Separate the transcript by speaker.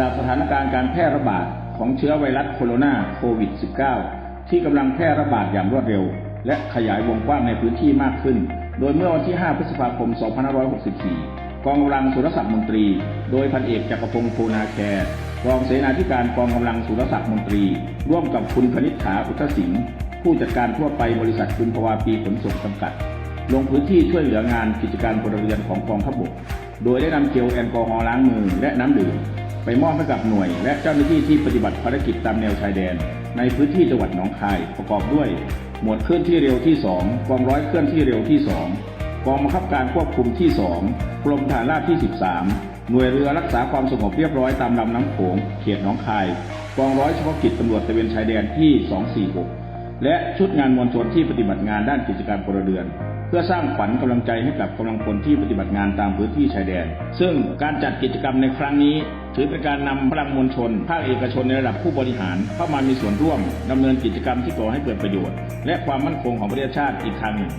Speaker 1: จากสถานการณ์การแพร่ระบาดของเชื้อไวรัสโคโรนาโควิด -19 ที่กำลังแพร่ระบาดอย่างรวดเร็ว และขยายวงกว้างในพื้นที่มากขึ้น โดยเมื่อวันที่ 5 พฤษภาคม 2564 กองกำลังสุรศักดิ์มนตรี โดยพันเอกจักรพงศ์โพนาแคร์รองเสนาธิการกองกำลังสุรศักดิ์มนตรี ร่วมกับคุณคณิษฐาอุทสิงห์ผู้จัดการทั่วไปบริษัทคุณภวาปีขนส่งจำกัด ลงพื้นที่ช่วยเหลืองานกิจการพลเรือนของกองทัพบก โดยได้นำเจลแอลกอฮอล์ล้างมือและน้ำดื่ม ไปมอบให้กับหน่วย และเจ้าหน้าที่ที่ปฏิบัติภารกิจตามแนวชายแดน ในพื้นที่จังหวัดหนองคายประกอบด้วย หมวดเคลื่อนที่เร็วที่ 2 กองร้อยเคลื่อนที่เร็วที่ 2 กองบังคับการควบคุมที่ 2 กรมฐานราบที่ 13 หน่วยเรือรักษาความสงบเรียบร้อยตามลำน้ำโขงเขตหนองคาย กองร้อยเฉพาะกิจตำรวจตะเวนชายแดนที่ 246 และชุดงานมวลชนที่ปฏิบัติงานด้านกิจการพลเรือน เพื่อสร้างขวัญกำลังใจให้กับกำลังพลที่ปฏิบัติงานตามพื้นที่ชายแดน ซึ่งการจัดกิจกรรมในครั้งนี้ ถือเป็นการนำพลังมวลชน ภาคเอกชนในระดับผู้บริหาร เข้ามามีส่วนร่วมดำเนินกิจกรรมที่ก่อให้เกิดประโยชน์ และความมั่นคงของประเทศชาติอีกครั้งหนึ่ง